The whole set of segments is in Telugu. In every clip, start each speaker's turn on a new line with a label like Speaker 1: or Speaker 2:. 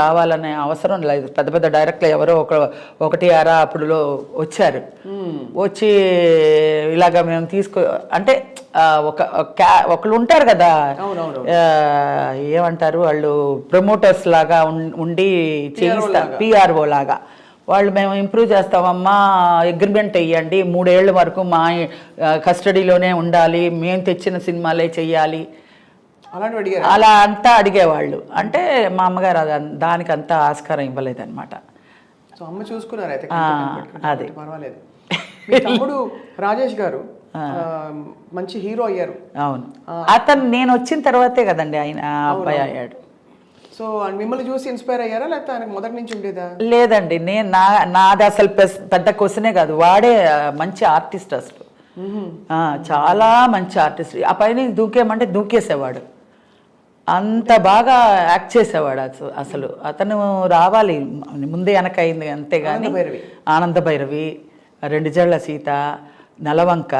Speaker 1: రావాలనే అవసరం లేదు. పెద్ద పెద్ద డైరెక్టర్లు ఎవరో ఒక ఒకటి అరా అప్పుడులో వచ్చారు. వచ్చి ఇలాగ మేము తీసుకో అంటే ఒక ఒకళ్ళు ఉంటారు కదా. ఏమంటారు వాళ్ళు? ప్రమోటర్స్ లాగా ఉండి చేయిస్తారు పిఆర్ఓ లాగా. వాళ్ళు మేము ఇంప్రూవ్ చేస్తామమ్మా అగ్రిమెంట్ వేయండి. మూడేళ్ళ వరకు మా కస్టడీలోనే ఉండాలి. మేము తెచ్చిన సినిమాలే
Speaker 2: అడిగారు
Speaker 1: అలా అంతా అడిగేవాళ్ళు. అంటే మా అమ్మగారు అది దానికి అంతా ఆస్కారం ఇవ్వలేదన్నమాట.
Speaker 2: సో అమ్మ చూసుకున్నారు అయితే
Speaker 1: అది.
Speaker 2: పర్వాలేదు. మీ తమ్ముడు రాజేష్ గారు మంచి హీరో అయ్యారు.
Speaker 1: అవును. అతను నేను వచ్చిన తర్వాతే కదండి ఆయన అబ్బాయి అయ్యాడు.
Speaker 2: సో ఆయన మిమ్మల్ని చూసి ఇన్స్పైర్ అయ్యారా? లేకపోతే ఆయనకు మొదటి నుంచి ఉండేదా?
Speaker 1: లేదండి నేను నా నాది అసలు పెద్ద క్వశ్చనే కాదు. వాడే మంచి ఆర్టిస్ట్ అసలు. ఆ, చాలా మంచి ఆర్టిస్ట్. ఆ పైన దూకేమంటే దూకేసేవాడు. అంత బాగా యాక్ట్ చేసేవాడు అసలు అసలు. అతను రావాలి. ముందే వెనక అయింది అంతేగాని. ఆనంద భైరవి. రెండు జళ్ళ సీత నెలవంక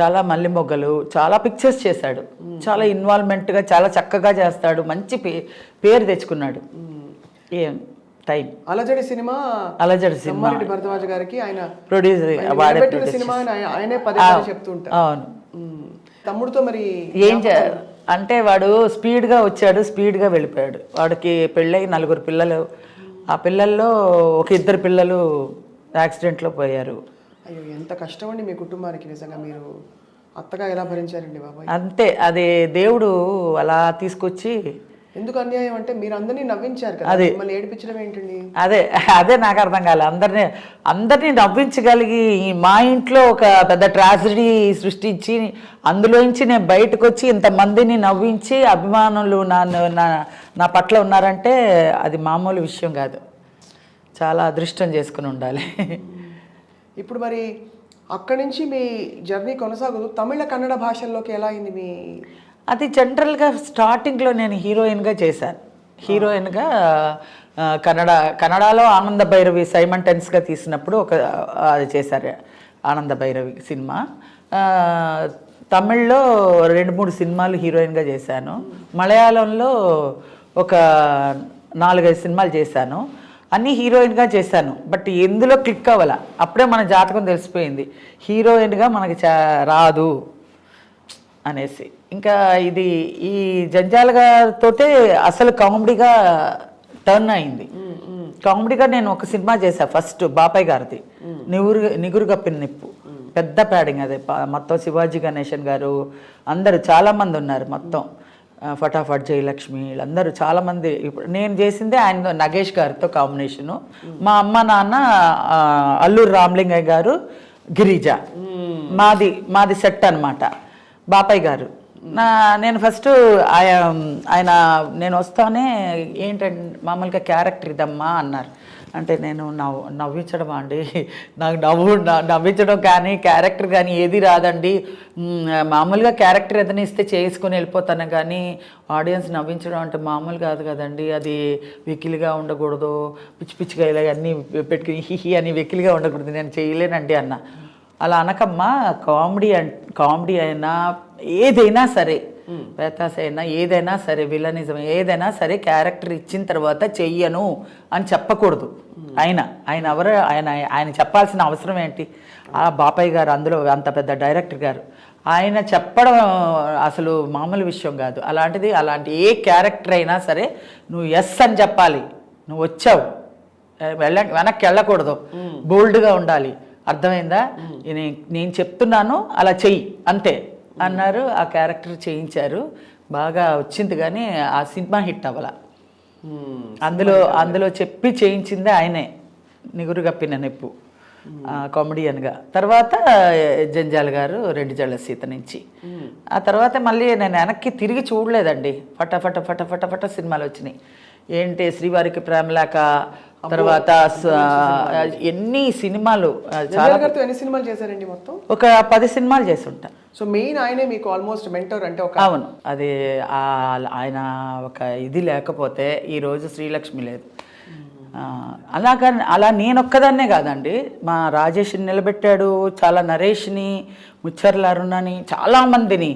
Speaker 1: చాలా మల్లె మొగ్గలు చాలా పిక్చర్స్ చేశాడు. చాలా ఇన్వాల్వ్మెంట్గా చాలా చక్కగా చేస్తాడు. మంచి పే పేరు తెచ్చుకున్నాడు. ఏం? టైం.
Speaker 2: అలజడి సినిమా
Speaker 1: అలజడి సినిమా.
Speaker 2: భరద్వాజ్ గారికి ఆయన
Speaker 1: ప్రొడ్యూసర్
Speaker 2: సినిమా ఆయన- పదే
Speaker 1: అవును.
Speaker 2: మ్మ్. తమ్ముడితో మరి
Speaker 1: ఏం అంటే వాడు స్పీడ్గా వచ్చాడు స్పీడ్గా వెళ్ళిపోయాడు. వాడికి పెళ్ళై నలుగురు పిల్లలు. ఆ పిల్లల్లో ఒక ఇద్దరు పిల్లలు యాక్సిడెంట్లో పోయారు.
Speaker 2: అయ్యో ఎంత కష్టం అండి మీ కుటుంబానికి నిజంగా మీరు. అత్తగా ఎలా భరించారండి బాబాయ్?
Speaker 1: అంతే అది దేవుడు అలా తీసుకొచ్చి
Speaker 2: ఎందుకు అన్యాయం అంటే మీరు అందరినీ నవ్వించారు కదా?
Speaker 1: అదే.
Speaker 2: మిమ్మల్ని ఏడిపించడం ఏంటండి?
Speaker 1: అదే అదే నాకు అర్థం కాలే. అందరినీ అందరినీ నవ్వించగలిగి మా ఇంట్లో ఒక పెద్ద ట్రాజడీ సృష్టించి అందులోంచి నేను బయటకు వచ్చి ఇంతమందిని నవ్వించి అభిమానులు నా నా నా పట్ల ఉన్నారంటే అది మామూలు విషయం కాదు. చాలా అదృష్టం చేసుకుని ఉండాలి.
Speaker 2: ఇప్పుడు మరి అక్కడి నుంచి మీ జర్నీ కొనసాగుతూ తమిళ కన్నడ భాషల్లోకి ఎలా అయింది మీ
Speaker 1: అది జనరల్గా స్టార్టింగ్లో నేను హీరోయిన్గా చేశాను. హీరోయిన్గా కన్నడ కన్నడలో ఆనంద భైరవి సైమంటెన్స్గా తీసినప్పుడు ఒక అది చేశారు ఆనంద భైరవి సినిమా. తమిళ్ళో రెండు మూడు సినిమాలు హీరోయిన్గా చేశాను. మలయాళంలో ఒక నాలుగైదు సినిమాలు చేశాను. అన్నీ హీరోయిన్గా చేశాను. బట్ ఎందులో క్లిక్ అవ్వాల? అప్పుడే మన జాతకం తెలిసిపోయింది. హీరోయిన్గా మనకి చా రాదు. అనేసి. ఇంకా ఇది ఈ జంజాల గారితోటే అసలు కామెడీగా టర్న్ అయింది. కామెడీగా నేను ఒక సినిమా చేశా ఫస్ట్ బాపయ్య గారిది. నిగురు నిగురు కప్పిన నిప్పు పెద్ద ప్యాడింగ్ అదే మొత్తం శివాజీ గణేశన్ గారు అందరూ చాలా మంది ఉన్నారు మొత్తం. ఫటాఫట్ జయలక్ష్మి వీళ్ళందరూ చాలా మంది ఇప్పుడు నేను చేసిందే ఆయన నగేష్ గారితో కాంబినేషను. మా అమ్మ నాన్న అల్లూరు రామలింగయ్య గారు గిరిజ. మాది మాది సెట్ అన్నమాట. బాపాయ్ గారు. నా నేను ఫస్ట్ ఆయన ఆయన నేను వస్తానే ఏంటంటే మామూలుగా క్యారెక్టర్ ఇదమ్మా అన్నారు. అంటే నేను నవ్వు నవ్వించడం అండి. నాకు నవ్వు నవ్వించడం కానీ క్యారెక్టర్ కానీ ఏది రాదండి. మామూలుగా క్యారెక్టర్ ఏదైనా ఇస్తే చేసుకుని వెళ్ళిపోతాను కానీ ఆడియన్స్ నవ్వించడం అంటే మామూలు కాదు కదండి. అది వెకిలిగా ఉండకూడదు. పిచ్చి పిచ్చిగా ఇలా అన్నీ పెట్టుకుని హిహి అని వెకిలిగా ఉండకూడదు. నేను చేయలేనండి అన్న. అలా అనకమ్మా కామెడీ కామెడీ అయినా ఏదైనా సరే పేతాస్ అయినా ఏదైనా సరే విలనిజం ఏదైనా సరే క్యారెక్టర్ ఇచ్చిన తర్వాత చెయ్యను అని చెప్పకూడదు. ఆయన ఆయన ఎవరు ఆయన ఆయన చెప్పాల్సిన అవసరం ఏంటి? ఆ బాపయ్య గారు అందులో అంత పెద్ద డైరెక్టర్ గారు. ఆయన చెప్పడం అసలు మామూలు విషయం కాదు. అలాంటిది అలాంటి ఏ క్యారెక్టర్ అయినా సరే నువ్వు ఎస్ అని చెప్పాలి. నువ్వు వచ్చావు. వెళ్ళ వెనక్కి వెళ్ళకూడదు. బోల్డ్గా ఉండాలి. అర్థమైందా? నేను చెప్తున్నాను అలా చెయ్యి అంతే అన్నారు. ఆ క్యారెక్టర్ చేయించారు. బాగా వచ్చింది కానీ ఆ సినిమా హిట్ అవ్వాల. అందులో అందులో చెప్పి చేయించిందే ఆయనే నిగురు కప్పిన నెప్పు. కామెడియన్గా. తర్వాత జంజాల్ గారు రెండు జళ్ళ సీత నుంచి. ఆ తర్వాత మళ్ళీ నేను వెనక్కి తిరిగి చూడలేదండి. ఫట ఫట ఫట ఫట ఫట సినిమాలు వచ్చినాయి. ఏంటి శ్రీవారికి ప్రేమలేక తర్వాత ఎన్ని సినిమాలు చాలా
Speaker 2: ఎన్ని సినిమాలు చేశారండి మొత్తం?
Speaker 1: ఒక పది సినిమాలు చేసి ఉంటా
Speaker 2: సో మెయిన్ ఆయనే మీకు ఆల్మోస్ట్ మెంటర్ అంటే ఒక
Speaker 1: అవును అది ఆయన ఒక ఇది లేకపోతే ఈరోజు శ్రీలక్ష్మి లేదు. అలాగా అలా నేనొక్కదాన్నే కాదండి. మా రాజేష్ని నిలబెట్టాడు చాలా నరేష్ని ముచ్చర్ల అరుణని చాలా మందిని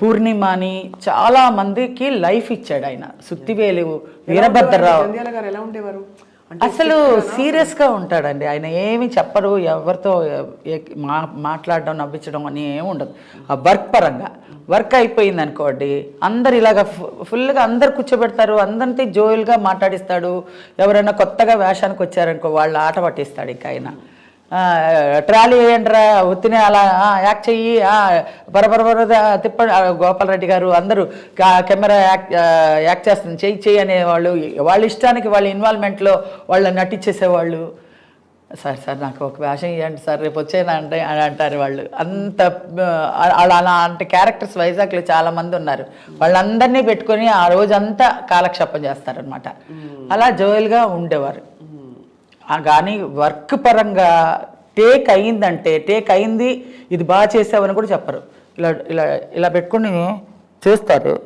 Speaker 1: పూర్ణిమని చాలా మందికి లైఫ్ ఇచ్చాడు ఆయన. సుత్తివేలు వీరభద్రరావు.
Speaker 2: ఎలా ఉండేవారు?
Speaker 1: అసలు సీరియస్గా ఉంటాడండి. ఆయన ఏమి చెప్పరు ఎవరితో మా మాట్లాడడం నవ్వించడం అని ఏమి ఉండదు. ఆ వర్క్ పరంగా. వర్క్ అయిపోయింది అనుకోండి అందరు ఇలాగ ఫుల్గా అందరు కూర్చోబెడతారు అందరితో జోయిల్గా మాట్లాడిస్తాడు. ఎవరైనా కొత్తగా వేషానికి వచ్చారనుకో వాళ్ళు ఆట పట్టిస్తాడు ఇంకా ఆయన. ట్రాలీ వేయండిరా ఒత్తినే అలా యాక్ట్ చెయ్యి ఆ, బరబర బర తిప్పండి. ఆ, గోపాల్ రెడ్డి గారు అందరూ కెమెరా యాక్ట్ యాక్ట్ చేస్తుంది చెయ్యి చెయ్యి అనేవాళ్ళు వాళ్ళ ఇష్టానికి వాళ్ళ ఇన్వాల్వ్మెంట్లో వాళ్ళు నటించేసేవాళ్ళు. సార్ సార్ నాకు ఒక వేషం ఇవ్వండి సార్ రేపు వచ్చేనా అంటే అని అంటారు వాళ్ళు. అంత అలా అలాంటి క్యారెక్టర్స్ వైజాగ్లో చాలా మంది ఉన్నారు. వాళ్ళందరినీ పెట్టుకొని ఆ రోజంతా కాలక్షేపం చేస్తారనమాట అలా జోయల్గా ఉండేవారు. కానీ వర్క్ పరంగా టేక్ అయిందంటే టేక్ అయింది ఇది బాగా చేసావని కూడా చెప్పరు. ఇలా ఇలా ఇలా పెట్టుకుని చూస్తారు.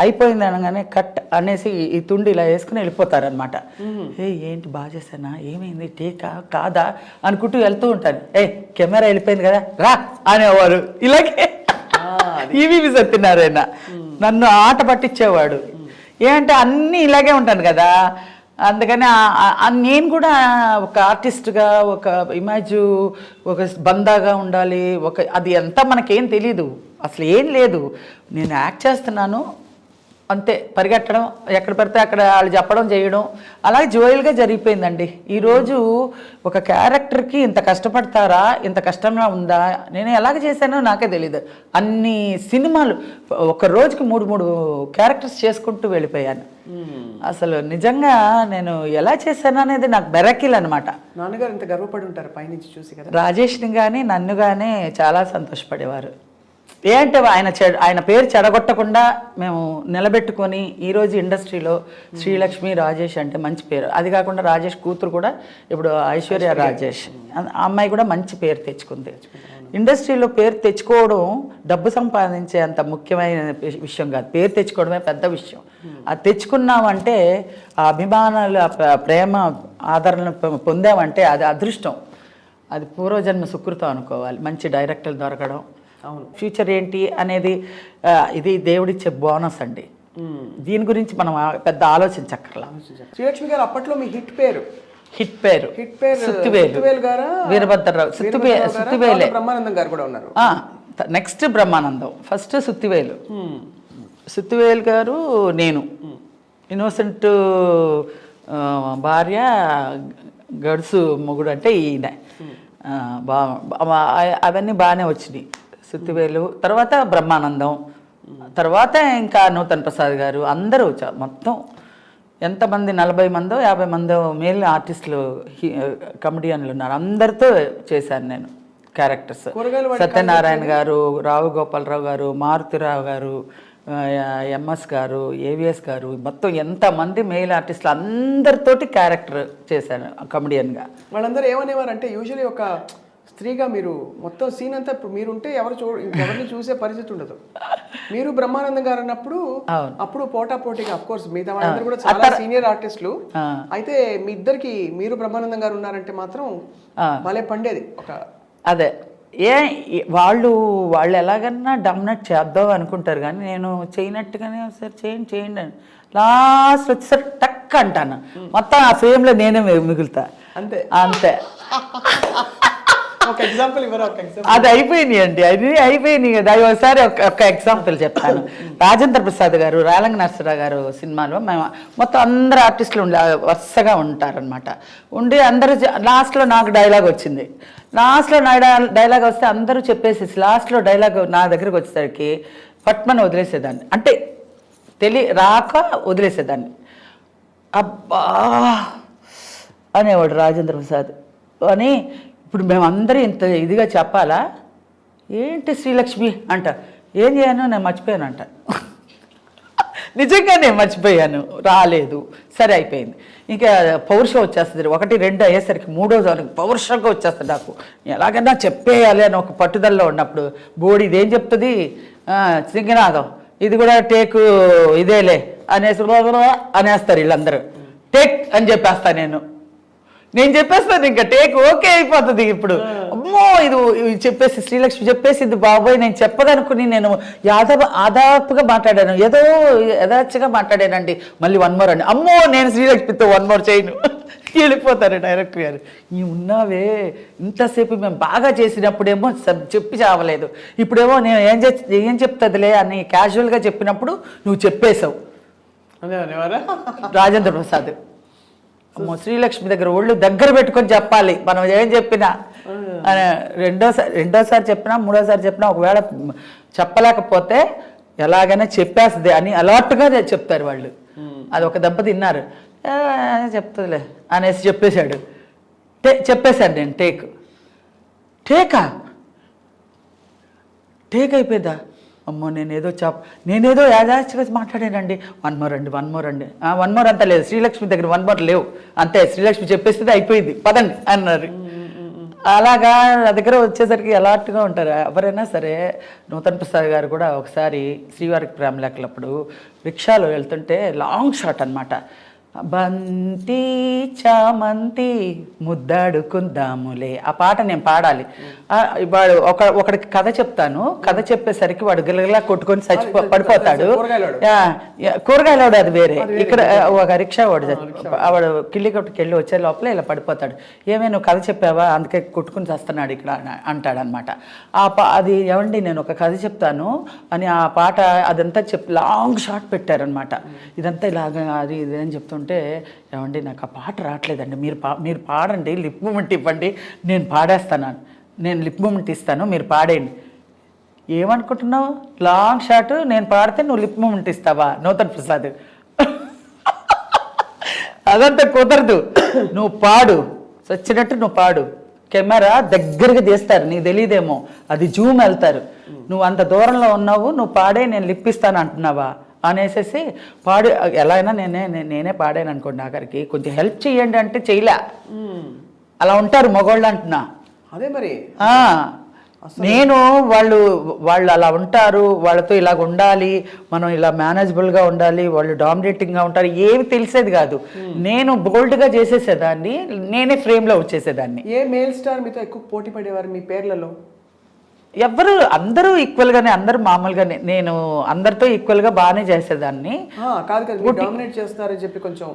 Speaker 1: అయిపోయింది అనగానే కట్ అనేసి ఈ- తుండి ఇలా వేసుకుని వెళ్ళిపోతారు అనమాట ఏ ఏంటి బాగా చేశానా? ఏమైంది? టేకా? కాదా? అనుకుంటూ వెళ్తూ ఉంటాను ఏ కెమెరా వెళ్ళిపోయింది కదా? రా! అనేవారు. ఇలాగే ఈవీవి సత్యనారాయణ నన్ను ఆట పట్టించేవాడు. ఏంటంటే అన్నీ ఇలాగే ఉంటాను కదా. అందుకని నేను కూడా ఒక ఆర్టిస్ట్గా ఒక ఇమేజ్ ఒక బందాగా ఉండాలి ఒక అది ఎంత మనకేం తెలీదు. అసలు ఏం లేదు. నేను యాక్ట్ చేస్తున్నాను. అంతే పరిగెట్టడం ఎక్కడ పడితే అక్కడ వాళ్ళు చెప్పడం చేయడం. అలాగే జోయల్గా జరిగిపోయిందండి. ఈరోజు ఒక క్యారెక్టర్కి ఇంత కష్టపడతారా ఇంత కష్టంగా ఉందా? నేను ఎలాగ చేశానో నాకే తెలియదు అన్ని సినిమాలు ఒక రోజుకి మూడు మూడు క్యారెక్టర్స్ చేసుకుంటూ వెళ్ళిపోయాను. అసలు నిజంగా నేను ఎలా చేశాను అనేది నాకు బెరకిల్ అనమాట
Speaker 2: నాన్నగారు ఇంత గర్వపడి ఉంటారు పైనుంచి చూసి కదా?
Speaker 1: రాజేష్ని కానీ నన్ను కానీ చాలా సంతోషపడేవారు. ఏంటంటే ఆయన చెడ ఆయన పేరు చెడగొట్టకుండా మేము నిలబెట్టుకొని ఈరోజు ఇండస్ట్రీలో శ్రీలక్ష్మి రాజేష్ అంటే మంచి పేరు. అది కాకుండా రాజేష్ కూతురు కూడా ఇప్పుడు ఐశ్వర్య రాజేష్. ఆ అమ్మాయి కూడా మంచి పేరు తెచ్చుకుంది. ఇండస్ట్రీలో పేరు తెచ్చుకోవడం డబ్బు సంపాదించే అంత ముఖ్యమైన విష- విషయం కాదు. పేరు తెచ్చుకోవడమే పెద్ద విషయం. అది తెచ్చుకున్నామంటే ఆ అభిమానాలు ప్రేమ ఆదరణ పొందామంటే అది అదృష్టం. అది పూర్వజన్మ సుకృతం అనుకోవాలి. మంచి డైరెక్టర్లు దొరకడం.
Speaker 2: అవును.
Speaker 1: ఫ్యూచర్ ఏంటి అనేది ఇది దేవుడిచ్చే బోనస్ అండి. దీని గురించి మనం పెద్ద ఆలోచించక్కర్లా.
Speaker 2: శ్రీలక్ష్మి గారు అప్పట్లో మీ హిట్ పేరు.
Speaker 1: హిట్ పేరు.
Speaker 2: హిట్ పేరు
Speaker 1: సుత్తివేలు. వీరభద్రరావు. సుత్తివే? సుత్తివేలే.
Speaker 2: బ్రహ్మానందం గారు కూడా ఉన్నారు.
Speaker 1: నెక్స్ట్ బ్రహ్మానందం. ఫస్ట్ సుత్తివేలు. సుత్తివేలు గారు నేను. ఇన్నోసెంట్ భార్య గడుసు మొగుడు అంటే ఈయన. ఆ, బా అవన్నీ బాగానే వచ్చినాయి. సుత్తివేలు తర్వాత బ్రహ్మానందం తర్వాత ఇంకా నూతన్ ప్రసాద్ గారు అందరూ మొత్తం ఎంతమంది నలభై మందో యాభై మందో మేల్ ఆర్టిస్టులు కమెడియన్లు ఉన్నారు. అందరితో చేశాను నేను క్యారెక్టర్స్. సత్యనారాయణ గారు రావు గోపాలరావు గారు మారుతిరావు గారు ఎంఎస్ గారు ఏవిఎస్ గారు మొత్తం ఎంతమంది మెయిల్ ఆర్టిస్టులు అందరితోటి క్యారెక్టర్ చేశాను కమెడియన్గా.
Speaker 2: వాళ్ళందరూ ఏమనేవారు అంటే యూజువలీ ఒక స్త్రీగా మీరు మొత్తం సీన్ అంతా ఇప్పుడు మీరుంటే ఎవరు చూ ఇంకెవరిని చూసే పరిస్థితి ఉండదు. మీరు బ్రహ్మానందం గారు అన్నప్పుడు. అప్పుడు పోటా పోటీగా అఫ్ కోర్స్ మిగతా వాళ్ళందరూ కూడా చాలా సీనియర్ ఆర్టిస్టులు. అయితే మీ ఇద్దరికి మీరు బ్రహ్మానందం గారు ఉన్నారంటే మాత్రం. భలే పండేది ఒక
Speaker 1: అదే. ఏ వాళ్ళు వాళ్ళు ఎలాగన్నా డమినేట్ చేద్దాం అనుకుంటారు కానీ నేను చేయనట్టుగానే సరే చేయండి చేయండి అని. లాస్ట్ వచ్చేసరికి టక్ అంటాను. మొత్తం ఆ ఫ్రేమ్లో నేనే మిగులుతా.
Speaker 2: అంతే.
Speaker 1: అంతే.
Speaker 2: ఒక ఎగ్జాంపుల్ ఇవ్వరా? ఒక ఎగ్జాంపుల్
Speaker 1: అది అయిపోయింది అండి. అది అయిపోయినాయి కదా. అది ఒకసారి ఒక ఎగ్జాంపుల్ చెప్తాను. రాజేంద్ర ప్రసాద్ గారు రాలంగ నరసరావు గారు సినిమాలో మేము మొత్తం అందరు ఆర్టిస్టులు ఉండే వరుసగా ఉంటారనమాట ఉండి అందరూ లాస్ట్లో నాకు డైలాగ్ వచ్చింది. లాస్ట్లో నా డైలాగ్ వస్తే అందరూ చెప్పేసేసి లాస్ట్లో డైలాగ్ నా దగ్గరికి వచ్చేసరికి పట్మని వదిలేసేదాన్ని. అంటే తెలి రాక వదిలేసేదాన్ని. అబ్బా! అనేవాడు రాజేంద్ర ప్రసాద్. అని ఇప్పుడు మేమందరూ ఇంత ఇదిగా చెప్పాలా? ఏంటి శ్రీలక్ష్మి అంట. ఏం చేయను? నేను మర్చిపోయాను అంట. నిజంగా నేను మర్చిపోయాను. రాలేదు. సరే అయిపోయింది. ఇంకా పౌరుషం వచ్చేస్తుంది. ఒకటి రెండు అయ్యేసరికి మూడో దానికి పౌరుషంగా వచ్చేస్తుంది నాకు. ఎలాగైనా చెప్పేయాలి అని ఒక పట్టుదలలో ఉన్నప్పుడు. బోడి ఇదేం చెప్తుంది? సింగనాథం ఇది కూడా టేకు ఇదేలే అనేసి అనేస్తారు వీళ్ళందరూ. టేక్ అని చెప్పేస్తాను నేను. నేను చెప్పేస్తాను ఇంకా టేక్ ఓకే అయిపోతుంది ఇప్పుడు. అమ్మో ఇది చెప్పేసి శ్రీలక్ష్మి చెప్పేసింది బాబోయ్ నేను చెప్పదనుకుని నేను యాదవ ఆదాపుగా మాట్లాడాను. ఏదో యథాచ్ఛగా మాట్లాడానండి. మళ్ళీ వన్ మోర్ అండి. అమ్మో నేను శ్రీలక్ష్మితో వన్ మోర్ చేయను. వెళ్ళిపోతారు డైరెక్టర్ గారు. ఈ ఉన్నావే ఇంతసేపు మేము బాగా చేసినప్పుడేమో చెప్పి చావలేదు. ఇప్పుడేమో నేను ఏం చే ఏం చెప్తుందిలే అని క్యాజువల్గా చెప్పినప్పుడు నువ్వు చెప్పేశావు. రాజేంద్ర ప్రసాద్. అమ్మో శ్రీలక్ష్మి దగ్గర ఒళ్ళు దగ్గర పెట్టుకొని చెప్పాలి. మనం ఏం చెప్పినా? అని రెండోసారి రెండోసారి చెప్పినా మూడోసారి చెప్పినా ఒకవేళ చెప్పలేకపోతే ఎలాగైనా చెప్పేస్తుంది అని అలర్ట్గా చెప్తారు వాళ్ళు. అది ఒక దెబ్బ తిన్నారు. "ఏ, చెప్తుందిలే అనేసి చెప్పేశాడు. టే చెప్పేశాడు నేను టేక్. టేకా? టేక్ అయిపోయిందా? అమ్మో నేనేదో చాప్ నేనేదో యాదాచిగా మాట్లాడానండి. వన్ మోర్ అండి వన్ మోర్ అండి. వన్ మోర్ అంతా లేదు. శ్రీలక్ష్మి దగ్గర వన్ మోర్ లేవు. అంతే శ్రీలక్ష్మి చెప్పేస్తే అయిపోయింది. పదండి అన్నారు. అలాగా నా దగ్గర వచ్చేసరికి అలర్ట్గా ఉంటారు. ఎవరైనా సరే నూతన్ ప్రసాద్ గారు కూడా ఒకసారి శ్రీవారికి ప్రేమ లెక్కలప్పుడు రిక్షాలో వెళ్తుంటే లాంగ్ షాట్ అన్నమాట. బంతి చామంతి ముద్దాడుకుందాములే. ఆ పాట నేను పాడాలి. వాడు ఒక ఒకడికి కథ చెప్తాను. కథ చెప్పేసరికి వాడు గిలగిలా కొట్టుకొని చచ్చిపో పడిపోతాడు.
Speaker 2: కూరగాయలోడు.
Speaker 1: అది వేరే. ఇక్కడ ఒక రిక్షా వాడు చచ్చి- వాడు. కిల్లి కొట్టుకు వెళ్ళి వచ్చే లోపల ఇలా పడిపోతాడు. ఏమే నువ్వు కథ చెప్పావా? అందుకే కొట్టుకుని చేస్తున్నాడు ఇక్కడ అని అంటాడు అనమాట ఆ పా అది ఏమండి నేను ఒక కథ చెప్తాను అని ఆ పాట అదంతా చెప్ లాంగ్ షాట్ పెట్టారనమాట. ఇదంతా ఇలాగ అది ఇది అని చెప్తుంటే ఏమండి నాకు ఆ పాట రావట్లేదండి. మీరు పా మీరు పాడండి లిప్ మూమెంట్ ఇవ్వండి. నేను పాడేస్తాను. నేను లిప్ మూమెంట్ ఇస్తాను. మీరు పాడేయండి. ఏమనుకుంటున్నావు? లాంగ్ షాట్ నేను పాడితే నువ్వు లిప్ మూమెంట్ ఇస్తావా? నూతన్ ప్రసాద్. అదంతా కుదరదు. నువ్వు పాడు. చచ్చినట్టు నువ్వు పాడు. కెమెరా దగ్గరికి తీస్తారు. నీకు తెలియదేమో. అది జూమ్ వెళ్తారు. నువ్వు అంత దూరంలో ఉన్నావు. నువ్వు పాడే నేను లిప్పిస్తాను అంటున్నావా? అనేసేసి పాడు ఎలా అయినా నేనే నేనే పాడాను అనుకోండి ఆఖరికి కొంచెం హెల్ప్ చేయండి అంటే చేయలే. అలా ఉంటారు మగవాళ్ళు అంటున్నా.
Speaker 2: అదే మరి.
Speaker 1: నేను వాళ్ళు వాళ్ళు అలా ఉంటారు వాళ్ళతో ఇలాగ ఉండాలి మనం ఇలా మేనేజబుల్గా ఉండాలి వాళ్ళు డామినేటింగ్గా ఉంటారు ఏమి తెలిసేది కాదు. నేను బోల్డ్గా చేసేసేదాన్ని నేనే ఫ్రేమ్లో వచ్చేసేదాన్ని.
Speaker 2: ఏ మేల్ స్టార్ మీతో ఎక్కువ పోటీ పడేవారు మీ పేర్లలో?
Speaker 1: ఎవ్వరు అందరూ ఈక్వల్గానే అందరూ మామూలుగానే నేను అందరితో ఈక్వల్గా బాగానే చేసేదాన్ని.
Speaker 2: కాదు కదా డామినేట్ చేస్తారని చెప్పి కొంచెం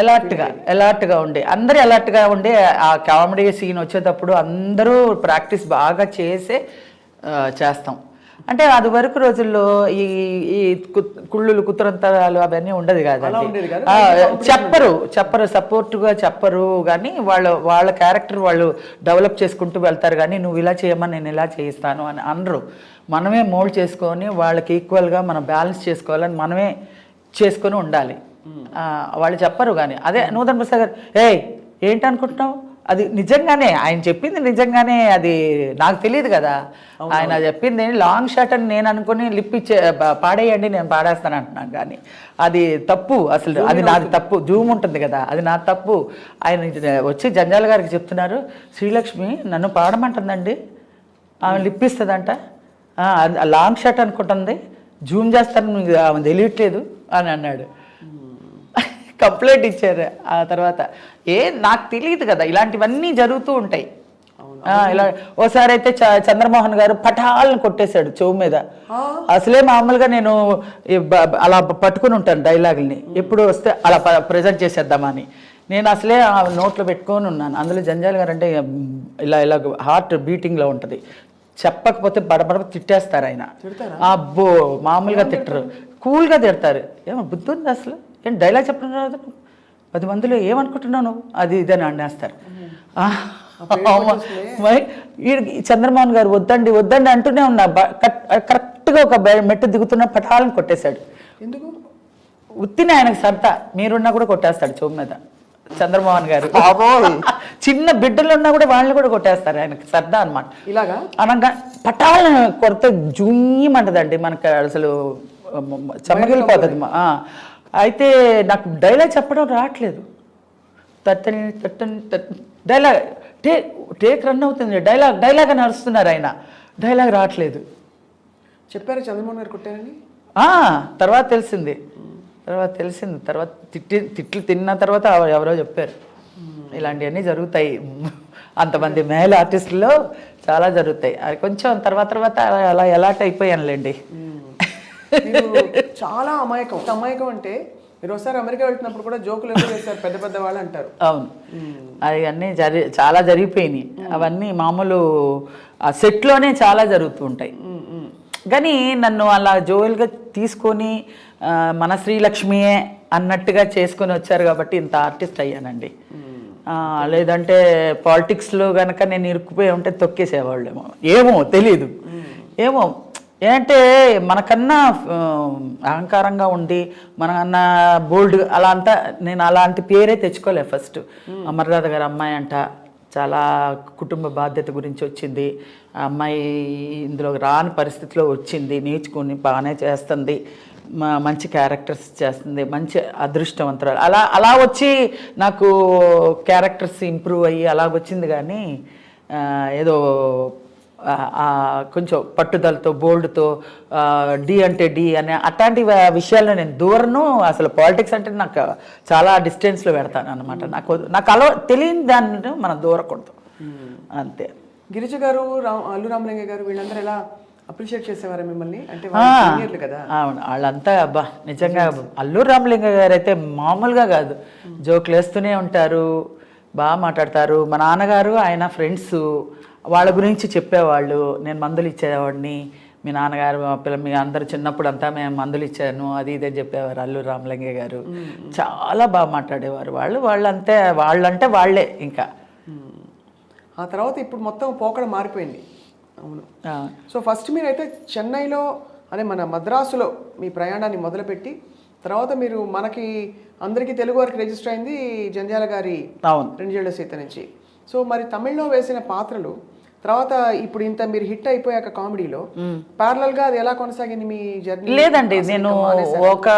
Speaker 1: అలర్ట్గా అలర్ట్గా ఉండే. అందరూ అలర్ట్గా ఉండే ఆ కామెడీ సీన్ వచ్చేటప్పుడు అందరూ ప్రాక్టీస్ బాగా చేసే చేస్తాం. అంటే అది వరకు రోజుల్లో ఈ ఈ కుళ్ళులు కుతురంతరాలు అవన్నీ ఉండదు కదండి.
Speaker 2: కాదు.
Speaker 1: చెప్పరు చెప్పరు సపోర్ట్గా చెప్పరు కానీ వాళ్ళ వాళ్ళ క్యారెక్టర్ వాళ్ళు డెవలప్ చేసుకుంటూ వెళ్తారు. కానీ నువ్వు ఇలా చేయమని నేను ఇలా చేయిస్తాను అని అనరు. మనమే మోల్డ్ చేసుకొని వాళ్ళకి ఈక్వల్గా మనం బ్యాలెన్స్ చేసుకోవాలని మనమే చేసుకొని ఉండాలి. వాళ్ళు చెప్పరు కానీ. అదే నూతన్ ప్రసాద్ గారు ఏయ్ ఏంటి అనుకుంటున్నావు అది నిజంగానే ఆయన చెప్పింది నిజంగానే అది నాకు తెలియదు కదా. ఆయన చెప్పింది లాంగ్ షాట్ అని నేను అనుకుని లిప్ ఇచ్చే పా- పాడేయండి నేను పాడేస్తాను అంటున్నాను కానీ అది తప్పు అసలు అది నాది తప్పు జూమ్ ఉంటుంది కదా అది నా తప్పు. ఆయన వచ్చి జంజాల గారికి చెప్తున్నారు శ్రీలక్ష్మి నన్ను పాడమంటుందండి ఆమె లిప్ ఇస్తుందంట ఆ, అది లాంగ్ షాట్ అనుకుంటుంది జూమ్ చేస్తాను ఆమె తెలియట్లేదు అని అన్నాడు. కంప్లైంట్ ఇచ్చారు ఆ తర్వాత. ఏ నాకు తెలియదు కదా ఇలాంటివన్నీ జరుగుతూ ఉంటాయి. ఆ, ఇలా ఓసారి అయితే చంద్రమోహన్ గారు పటాలను కొట్టేశాడు చెవు మీద. అసలే మామూలుగా నేను అలా పట్టుకుని ఉంటాను డైలాగుల్ని. ఎప్పుడు వస్తే అలా ప్రజెంట్ చేసేద్దామని. నేను అసలే నోట్లో పెట్టుకొని ఉన్నాను. అందులో జంజాల్ గారు అంటే ఇలా ఇలా హార్ట్ బీటింగ్లో ఉంటుంది. చెప్పకపోతే బడబడ తిట్టేస్తారు ఆయన. అబ్బో మామూలుగా తిట్టరు. కూల్గా తిడతారు. ఏమో బుద్ధి ఉంది అసలు? ఏం డైలాగ్ చెప్పడం రాదు పది మందిలో ఏమనుకుంటున్నావు నువ్వు? అది ఇది అని అనేస్తారు చంద్రమోహన్ గారు వద్దండి వద్దండి అంటూనే ఉన్నా కరెక్ట్గా ఒక మెట్టు దిగుతున్న పటాలను కొట్టేశాడు.
Speaker 2: ఎందుకు?
Speaker 1: ఉత్తిని ఆయనకు సరదా మీరున్నా కూడా కొట్టేస్తాడు చెవు మీద. చంద్రమోహన్ గారు. చిన్న బిడ్డలు ఉన్నా కూడా వాళ్ళని కూడా కొట్టేస్తారు ఆయనకి సరదా అనమాట
Speaker 2: ఇలాగా?
Speaker 1: అనగా పటాలను కొడితే జూయమంటదండి మనకు అసలు ఆ. అయితే నాకు డైలాగ్ చెప్పడం రావట్లేదు. తట్టని తట్టని డైలాగ్ టే టేక్ రన్ అవుతుంది. డైలాగ్ డైలాగ్ అని అరుస్తున్నారు ఆయన. డైలాగ్ రావట్లేదు.
Speaker 2: చెప్పారు చంద్రమోహన్ గారు కొట్టారని?
Speaker 1: తర్వాత తెలిసింది. తర్వాత తెలిసింది. తర్వాత తిట్టి తిట్లు తిన్న తర్వాత ఎవరో చెప్పారు. ఇలాంటివన్నీ జరుగుతాయి. అంతమంది మేల్ ఆర్టిస్టులో చాలా జరుగుతాయి. అది కొంచెం తర్వాత తర్వాత అలా ఎలాట్ అయిపోయానులేండి
Speaker 2: చాలా అమాయకం. అమాయకం అంటే మీరు ఒకసారి అమెరికా వెళ్తున్నప్పుడు కూడా జోకులు వేస్తారు పెద్ద పెద్ద వాళ్ళు అంటారు.
Speaker 1: అవును. అవన్నీ జరి చాలా జరిగిపోయినాయి. అవన్నీ మామూలు ఆ సెట్లోనే చాలా జరుగుతూ ఉంటాయి. కానీ నన్ను అలా జోయల్గా తీసుకొని మన శ్రీలక్ష్మియే అన్నట్టుగా చేసుకొని వచ్చారు కాబట్టి ఇంత ఆర్టిస్ట్ అయ్యానండి. లేదంటే పాలిటిక్స్లో కనుక నేను ఇరుక్కుపోయి ఉంటే తొక్కేసేవాళ్ళేమో. ఏమో తెలీదు. ఏమో ఏంటంటే మనకన్నా అహంకారంగా ఉండి మనకన్నా బోల్డ్ అలా అంతా నేను అలాంటి పేరే తెచ్చుకోలే ఫస్ట్ అమర్నాథ్ గారు అమ్మాయి అంట చాలా కుటుంబ బాధ్యత గురించి వచ్చింది. ఆ అమ్మాయి ఇందులో రాని పరిస్థితిలో వచ్చింది నేర్చుకుని బాగానే చేస్తుంది. మంచి క్యారెక్టర్స్ చేస్తుంది మంచి అదృష్టవంతురాలు. అలా అలా వచ్చి నాకు క్యారెక్టర్స్ ఇంప్రూవ్ అయ్యి అలా వచ్చింది కానీ ఏదో కొంచెం పట్టుదలతో బోల్డ్తో డి అంటే డి అనే అట్లాంటి విషయాల్లో నేను దూరను. అసలు పాలిటిక్స్ అంటే నాకు చాలా డిస్టెన్స్లో పెడతాను అనమాట నాకు నాకు అలవ తెలియని దాన్ని మనం దూరకూడదు. అంతే.
Speaker 2: గిరిజ గారు అల్లు రామలింగ గారు వీళ్ళందరూ ఎలా అప్రిషియేట్ చేసేవారా మిమ్మల్ని? అంటే కదా.
Speaker 1: అవును. వాళ్ళంతా అబ్బా నిజంగా అల్లూరు రామలింగ గారు అయితే మామూలుగా కాదు. జోకులు వేస్తూనే ఉంటారు బాగా మాట్లాడతారు. మా నాన్నగారు ఆయన ఫ్రెండ్స్. వాళ్ళ గురించి చెప్పేవాళ్ళు. నేను మందులు ఇచ్చేవాడిని. మీ నాన్నగారు మా పిల్ల మీ అందరు చిన్నప్పుడు అంతా మేము మందులు ఇచ్చాను. అది ఇదే చెప్పేవారు అల్లూరు రామలింగ గారు. చాలా బాగా మాట్లాడేవారు వాళ్ళు. వాళ్ళంతే వాళ్ళంటే వాళ్ళే ఇంకా.
Speaker 2: ఆ తర్వాత ఇప్పుడు మొత్తం పోకడ మారిపోయింది. అవును. సో ఫస్ట్ మీరైతే చెన్నైలో అదే మన మద్రాసులో మీ ప్రయాణాన్ని మొదలుపెట్టి తర్వాత మీరు మనకి అందరికీ తెలుగు వారికి రిజిస్టర్ అయింది జంధ్యాల గారి
Speaker 1: అవును.
Speaker 2: రెండేళ్ళ సీత నుంచి. సో మరి తమిళ్ళో వేసిన పాత్రలు తర్వాత ఇప్పుడు ఇంత మీరు హిట్ అయిపోయాక కామెడీలో ప్యారలల్గా అది ఎలా కొనసాగింది మీ జర్నీ
Speaker 1: లేదండి నేను ఒక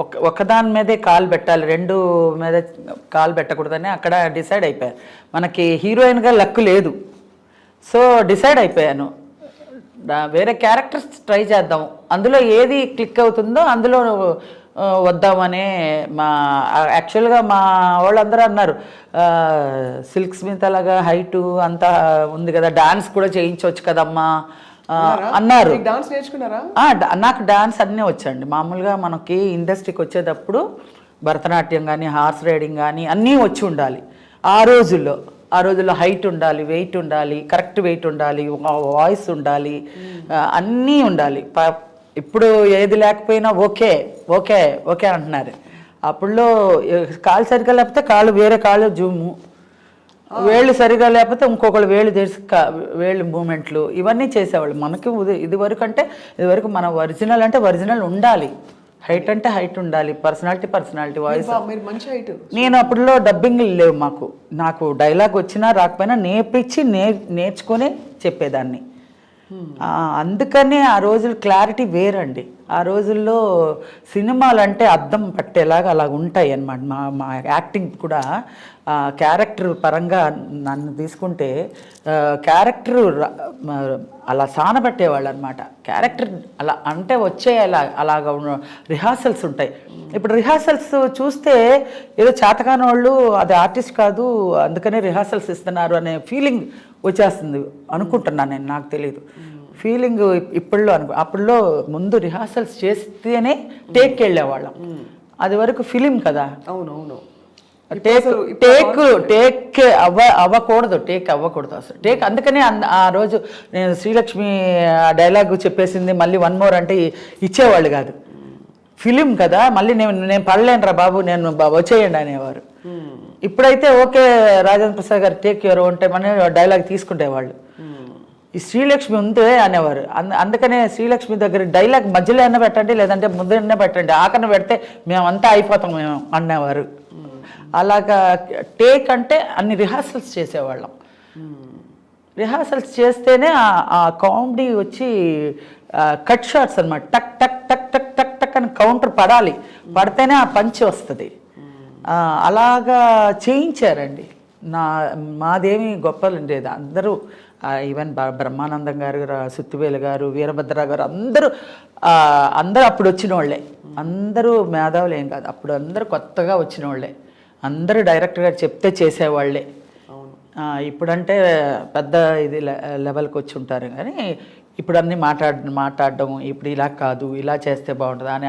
Speaker 1: ఒక- ఒకదాని మీదే కాలు పెట్టాలి రెండు మీద కాలు పెట్టకూడదని అక్కడ డిసైడ్ అయిపోయాను మనకి హీరోయిన్గా లక్ లేదు. సో డిసైడ్ అయిపోయాను. వేరే క్యారెక్టర్స్ ట్రై చేద్దాం. అందులో ఏది క్లిక్ అవుతుందో అందులో వద్దామనే మా యాక్చువల్గా మా వాళ్ళందరూ అన్నారు. సిల్క్ స్మిత్ అలాగా హైటు అంతా ఉంది కదా డాన్స్ కూడా చేయించవచ్చు కదమ్మా. అన్నారు.
Speaker 2: డాన్స్ నేర్చుకున్నారా?
Speaker 1: నాకు డాన్స్ అన్నీ వచ్చండి. మామూలుగా మనకి ఇండస్ట్రీకి వచ్చేటప్పుడు భరతనాట్యం కానీ హార్స్ రైడింగ్ కానీ అన్నీ వచ్చి ఉండాలి. ఆ రోజుల్లో ఆ రోజుల్లో హైట్ ఉండాలి వెయిట్ ఉండాలి కరెక్ట్ వెయిట్ ఉండాలి వాయిస్ ఉండాలి అన్నీ ఉండాలి. ఇప్పుడు ఏది లేకపోయినా ఓకే ఓకే ఓకే అంటున్నారు. అప్పుడులో కాలు సరిగ్గా లేకపోతే కాళ్ళు వేరే కాళ్ళు జూము వేళ్ళు సరిగా లేకపోతే ఇంకొకళ్ళు వేళ్ళు కా- వేళ్ళు మూమెంట్లు ఇవన్నీ చేసేవాళ్ళు. మనకి ఇది వరకు అంటే ఇది వరకు మన ఒరిజినల్ అంటే ఒరిజినల్ ఉండాలి. హైట్ అంటే హైట్ ఉండాలి. Personality personality voice.
Speaker 2: మీరు మంచి హైట్.
Speaker 1: నేను అప్పుడులో డబ్బింగ్ లేవు మాకు. నాకు డైలాగ్ వచ్చినా రాకపోయినా నేర్పించి నే నేర్చుకొని చెప్పేదాన్ని. అందుకనే ఆ రోజులు క్లారిటీ వేరండి. ఆ రోజుల్లో సినిమాలు అంటే అద్దం పట్టేలాగా అలా ఉంటాయి అన్నమాట మా మా యాక్టింగ్ కూడా క్యారెక్టర్ పరంగా నన్ను తీసుకుంటే క్యారెక్టర్ అలా సానబట్టేవాళ్ళు అనమాట క్యారెక్టర్ అలా అంటే వచ్చే అలా అలాగా రిహార్సల్స్ ఉంటాయి. ఇప్పుడు రిహార్సల్స్ చూస్తే ఏదో చేతకాని వాళ్ళు అది ఆర్టిస్ట్ కాదు అందుకనే రిహార్సల్స్ ఇస్తున్నారు అనే ఫీలింగ్ వచ్చేస్తుంది అనుకుంటున్నాను నేను నాకు తెలియదు ఫీలింగ్ ఇప్పుడులో అనుకో అప్పుడులో ముందు రిహార్సల్స్ చేస్తేనే టేక్కి వెళ్ళేవాళ్ళం. అది వరకు ఫిలిం కదా.
Speaker 2: అవును అవును
Speaker 1: టేక్ టేక్ టేక్ అవ్వ అవ్వకూడదు టేక్ అవ్వకూడదు అసలు. టేక్ అందుకనే అంద- ఆ రోజు నేను శ్రీలక్ష్మి డైలాగ్ చెప్పేసింది మళ్ళీ వన్ మోర్ అంటే ఇచ్చేవాళ్ళు కాదు. ఫిలిం కదా మళ్ళీ నేను నేను పడలేను రా బాబు నేను వచ్చేయండి అనేవారు. ఇప్పుడైతే ఓకే రాజేంద్ర ప్రసాద్ గారు టేక్ ఎవరు ఉంటే మన డైలాగ్ తీసుకుంటేవాళ్ళు ఈ శ్రీలక్ష్మి ఉందే అనేవారు. అందుకనే శ్రీలక్ష్మి దగ్గర డైలాగ్ మధ్యలో అయినా పెట్టండి లేదంటే ముందరనే పెట్టండి ఆకన పెడితే మేమంతా అయిపోతాం మేము అనేవారు. అలాగా టేక్ అంటే అన్ని రిహార్సల్స్ చేసేవాళ్ళం. రిహార్సల్స్ చేస్తేనే ఆ- కామెడీ వచ్చి కట్ షాట్స్ అనమాట టక్ టక్ టక్ టక్ టక్ టక్ అని కౌంటర్ పడాలి. పడితేనే ఆ పంచి వస్తుంది. అలాగా చేయించారండి. నా మాదేమి గొప్పలు లేదు అందరూ ఈవెన్ బ్రహ్మానందం గారు సుత్తివేలు గారు వీరభద్ర గారు అందరూ అందరూ అప్పుడు వచ్చిన వాళ్ళే అందరూ మేధావులు ఏం కాదు. అప్పుడు అందరూ కొత్తగా వచ్చిన వాళ్ళే అందరూ డైరెక్టర్ గారు చెప్తే చేసేవాళ్ళే. ఇప్పుడంటే పెద్ద ఇది లెవెల్కి వచ్చి ఉంటారు కానీ ఇప్పుడు అన్నీ మాట్లాడ మాట్లాడడం ఇప్పుడు ఇలా కాదు ఇలా చేస్తే బాగుంటుంది అని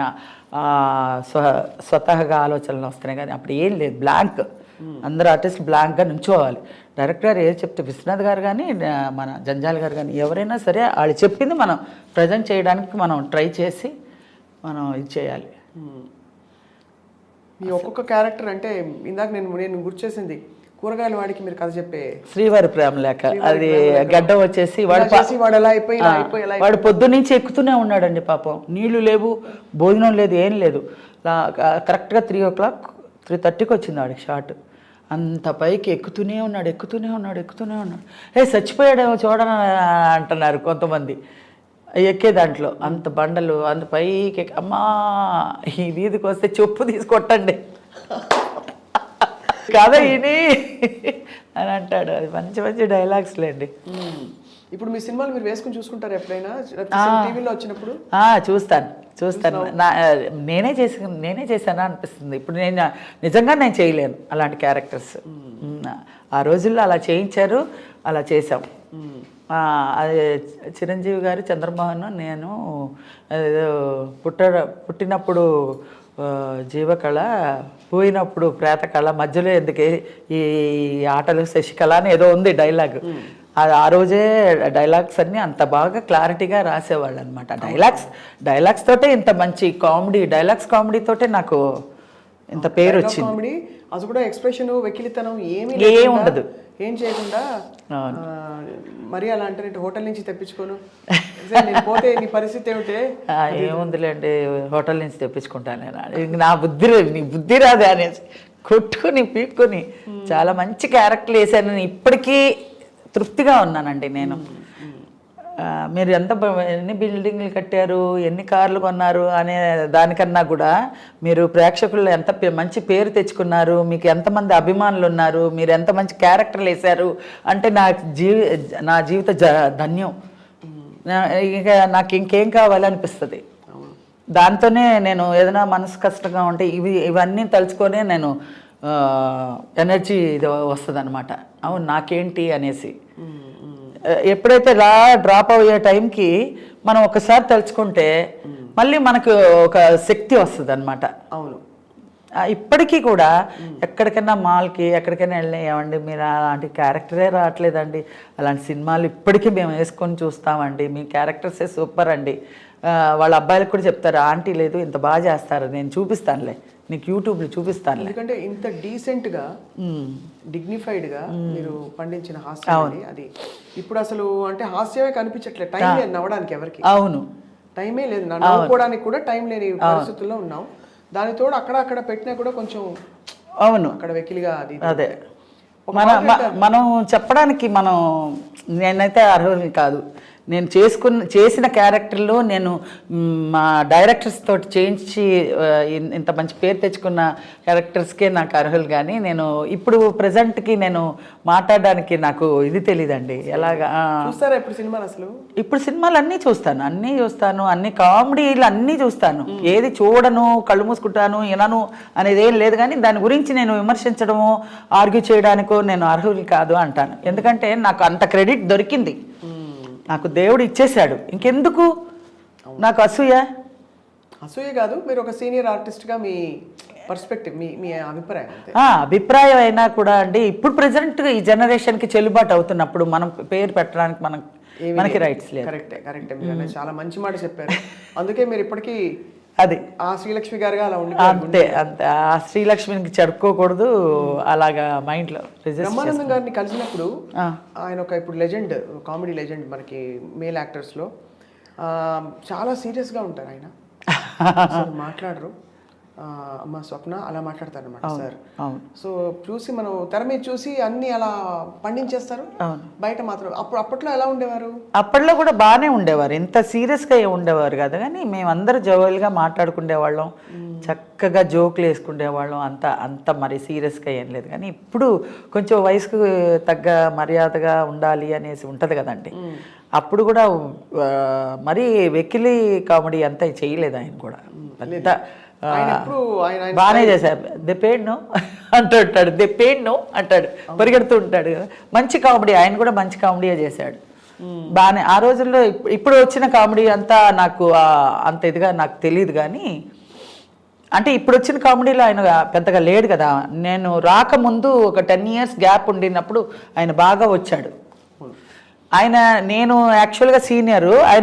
Speaker 1: స్వ స్వతహాగా ఆలోచనలు వస్తున్నాయి కానీ అప్పుడు ఏం లేదు. బ్లాంక్. అందరూ ఆర్టిస్ట్ బ్లాంక్గా నుంచోవాలి. డైరెక్టర్ గారు ఏది చెప్తే విశ్వనాథ్ గారు కానీ మన జంజాల్ గారు కానీ ఎవరైనా సరే వాళ్ళు చెప్పింది మనం ప్రజెంట్ చేయడానికి మనం ట్రై చేసి మనం ఇది చేయాలి.
Speaker 2: మీ ఒక్కొక్క క్యారెక్టర్ అంటే ఇందాక నేను నేను గుర్తు చేసింది కూరగాయల వాడికి మీరు కథ చెప్పే
Speaker 1: శ్రీవారి ప్రేమ లేఖ అది గడ్డం వచ్చేసి వాడు
Speaker 2: వాడు ఎలా అయిపోయి
Speaker 1: వాడు పొద్దు నుంచి ఎక్కుతూనే ఉన్నాడండి పాపం. నీళ్ళు లేవు భోజనం లేదు ఏం లేదు. కరెక్ట్గా త్రీ ఓ క్లాక్ త్రీ థర్టీకి వచ్చింది వాడికి షార్ట్ అంత పైకి ఎక్కుతూనే ఉన్నాడు ఎక్కుతూనే ఉన్నాడు ఎక్కుతూనే ఉన్నాడు. ఏ చచ్చిపోయాడేమో చూడని అంటున్నారు కొంతమంది. ఎక్కే దాంట్లో. అంత బండలు అంత పైకి ఎక్కి- అమ్మా ఈ వీధికి వస్తే చెప్పు తీసుకొట్టండి కథ ఇని అని అంటాడు. అది మంచి మంచి డైలాగ్స్ లేండి.
Speaker 2: ఇప్పుడు మీ సినిమాలు మీరు వేసుకుని చూసుకుంటారు ఎప్పుడైనా? టీవీలో వచ్చినప్పుడు?
Speaker 1: చూస్తాను. చూస్తాను. నా నేనే చేసి నేనే చేశానా అనిపిస్తుంది. ఇప్పుడు నేను నిజంగా నేను చేయలేను అలాంటి క్యారెక్టర్స్ ఆ రోజుల్లో అలా చేయించారు అలా చేసాం చిరంజీవి గారు చంద్రమోహన్ నేను పుట్ట పుట్టినప్పుడు జీవకళ పోయినప్పుడు ప్రేతకళ మధ్యలో ఎందుకే ఈ ఆటలు శశికళ అని ఏదో ఉంది డైలాగ్. అది ఆ రోజే డైలాగ్స్ అన్ని అంత బాగా క్లారిటీగా రాసేవాళ్ళు అనమాట డైలాగ్స్ డైలాగ్స్ తోటే ఇంత మంచి కామెడీ డైలాగ్స్ కామెడీ తోటే నాకు ఇంత పేరు వచ్చింది.
Speaker 2: అది కూడా ఎక్స్ప్రెషన్ వెకిలితనం ఏమీ
Speaker 1: ఏం ఉండదు.
Speaker 2: ఏం చేయకుండా మరి అలా అంటే నేను హోటల్ నుంచి తెప్పించుకోను. పోతే నీ పరిస్థితి ఏమిటే?
Speaker 1: ఏముందిలేండి హోటల్ నుంచి తెప్పించుకుంటాను నేను. నా బుద్ధి నీ బుద్ధి రాదే అనేసి కొట్టుకొని పీక్కొని చాలా మంచి క్యారెక్టర్లు వేసాను నేను ఇప్పటికీ తృప్తిగా ఉన్నానండి నేను. మీరు ఎంత ఎన్ని బిల్డింగ్లు కట్టారు ఎన్ని కార్లు కొన్నారు అనే దానికన్నా కూడా మీరు ప్రేక్షకుల్లో ఎంత పే- మంచి పేరు తెచ్చుకున్నారు మీకు ఎంతమంది అభిమానులు ఉన్నారు మీరు ఎంత మంచి క్యారెక్టర్లు వేశారు అంటే నా జీవి నా జీవిత జ ధన్యం. ఇంకా ఇక నాకు ఇంకేం కావాలనిపిస్తుంది. దాంతోనే నేను ఏదైనా మనసు కష్టంగా ఉంటే ఇవి ఇవన్నీ తలుచుకొనే నేను ఎనర్జీ ఇది వస్తుంది అనమాట అవును నాకేంటి అనేసి. ఎప్పుడైతే లా డ్రాప్ అయ్యే టైంకి మనం ఒకసారి తలుచుకుంటే మళ్ళీ మనకు ఒక శక్తి వస్తుంది అనమాట
Speaker 2: అవును
Speaker 1: ఇప్పటికీ కూడా ఎక్కడికైనా మాల్కి ఎక్కడికైనా వెళ్ళినా ఏమండి మీరు అలాంటి క్యారెక్టరే రావట్లేదండి. అలాంటి సినిమాలు ఇప్పటికీ మేము వేసుకొని చూస్తామండి. మీ క్యారెక్టర్సే సూపర్ అండి. వాళ్ళ అబ్బాయిలకు కూడా చెప్తారు ఆంటీ లేదు ఇంత బాగా చేస్తారు నేను చూపిస్తానులే. నీకు యూట్యూబ్లో చూపిస్తానులే.
Speaker 2: ఎందుకంటే ఇంత డీసెంట్గా
Speaker 1: ఉమ్.
Speaker 2: డిగ్నిఫైడ్గా మీరు పండించిన హాస్యం అది. ఇప్పుడు అసలు అంటే హాస్యమే కనిపించట్లేదు టైం లేదు నవ్వడానికి ఎవరికి.
Speaker 1: అవును.
Speaker 2: టైమే లేదు. నవ్వుకోవడానికి కూడా టైం లేని పరిస్థితుల్లో ఉన్నాం. దాని తోడు అక్కడ అక్కడ పెట్టినా కూడా కొంచెం
Speaker 1: అవును.
Speaker 2: అక్కడ వెకిలిగా అది.
Speaker 1: అదే. మన మనం చెప్పడానికి మనం నేనైతే అర్హుల్ని కాదు. నేను చేసుకున్న చేసిన క్యారెక్టర్లో నేను మ్, డైరెక్టర్స్ తోటి చేయించి ఇంత మంచి పేరు తెచ్చుకున్న క్యారెక్టర్స్కే నాకు అర్హులు కానీ నేను ఇప్పుడు ప్రజెంట్కి నేను మాట్లాడడానికి నాకు ఇది తెలియదండి ఎలాగా
Speaker 2: చూస్తారా ఇప్పుడు సినిమాలు అసలు?
Speaker 1: ఇప్పుడు సినిమాలు అన్నీ చూస్తాను. అన్నీ చూస్తాను. అన్ని కామెడీలు అన్నీ చూస్తాను. ఏది చూడను కళ్ళు మూసుకుంటాను వినను అనేది ఏం లేదు కానీ దాని గురించి నేను విమర్శించడము ఆర్గ్యూ చేయడానికో నేను అర్హులు కాదు అంటాను. ఎందుకంటే నాకు అంత క్రెడిట్ దొరికింది. నాకు దేవుడు ఇచ్చేశాడు. ఇంకెందుకు? నాకు అసూయ.
Speaker 2: అసూయ కాదు మీరు ఒక సీనియర్ ఆర్టిస్ట్గా మీ పర్స్పెక్టివ్ మీ మీ అభిప్రాయం
Speaker 1: అభిప్రాయం అయినా కూడా అండి ఇప్పుడు ప్రజెంట్ ఈ జనరేషన్కి చెల్లుబాటు అవుతున్నప్పుడు మనం పేరు పెట్టడానికి మనం మనకి రైట్స్ లేదు.
Speaker 2: కరెక్టే కరెక్టే. మీరు చాలా మంచి మాట చెప్పారు. అందుకే మీరు ఇప్పటికీ
Speaker 1: అది.
Speaker 2: ఆ శ్రీలక్ష్మి గారుగా అలా ఉండి
Speaker 1: అంతే అంతే. ఆ శ్రీలక్ష్మికి చెడుకోకూడదు అలాగా మైండ్లో
Speaker 2: బ్రహ్మానందం గారిని కలిసినప్పుడు. ఆయన ఒక ఇప్పుడు లెజెండ్ కామెడీ లెజెండ్ మనకి మేల్ యాక్టర్స్లో. చాలా సీరియస్గా ఉంటారు ఆయన. మాట్లాడరు. అమ్మ స్వప్న అలా మాట్లాడతారనమాట సార్.
Speaker 1: అవును.
Speaker 2: సో చూసి మనం తెర మీద చూసి అన్ని అలా పండించేస్తారు?
Speaker 1: అవును.
Speaker 2: బయట మాత్రం అప్పుడు అప్పట్లో ఎలా ఉండేవారు?
Speaker 1: అప్పట్లో కూడా బాగానే ఉండేవారు. ఇంత సీరియస్గా ఉండేవారు కదా. కానీ మేమందరూ జోవల్గా మాట్లాడుకునేవాళ్ళం చక్కగా జోకులు వేసుకునేవాళ్ళం అంత అంత మరి సీరియస్గా ఏం లేదు. కానీ ఇప్పుడు కొంచెం వయసుకు తగ్గ మర్యాదగా ఉండాలి అనేసి ఉంటుంది కదండి. అప్పుడు కూడా మరీ వెకిలి కామెడీ అంతా చేయలేదు ఆయన కూడా. పెద్ద బాగానే చేశారు. దే పేడ్ నో అంటుంటాడు. దే పేడ్ నో అంటాడు. పరిగెడుతూ ఉంటాడు కదా. మంచి కామెడీ. ఆయన కూడా మంచి కామెడీయే చేశాడు. బాగానే ఆ రోజుల్లో ఇప్- ఇప్పుడు వచ్చిన కామెడీ అంతా నాకు అంత ఇదిగా నాకు తెలియదు కానీ అంటే ఇప్పుడు వచ్చిన కామెడీలో ఆయన పెద్దగా లేడు కదా. నేను రాకముందు ఒక టెన్ ఇయర్స్ గ్యాప్ ఉండినప్పుడు ఆయన బాగా వచ్చాడు. ఆయన నేను యాక్చువల్గా సీనియరు ఆయన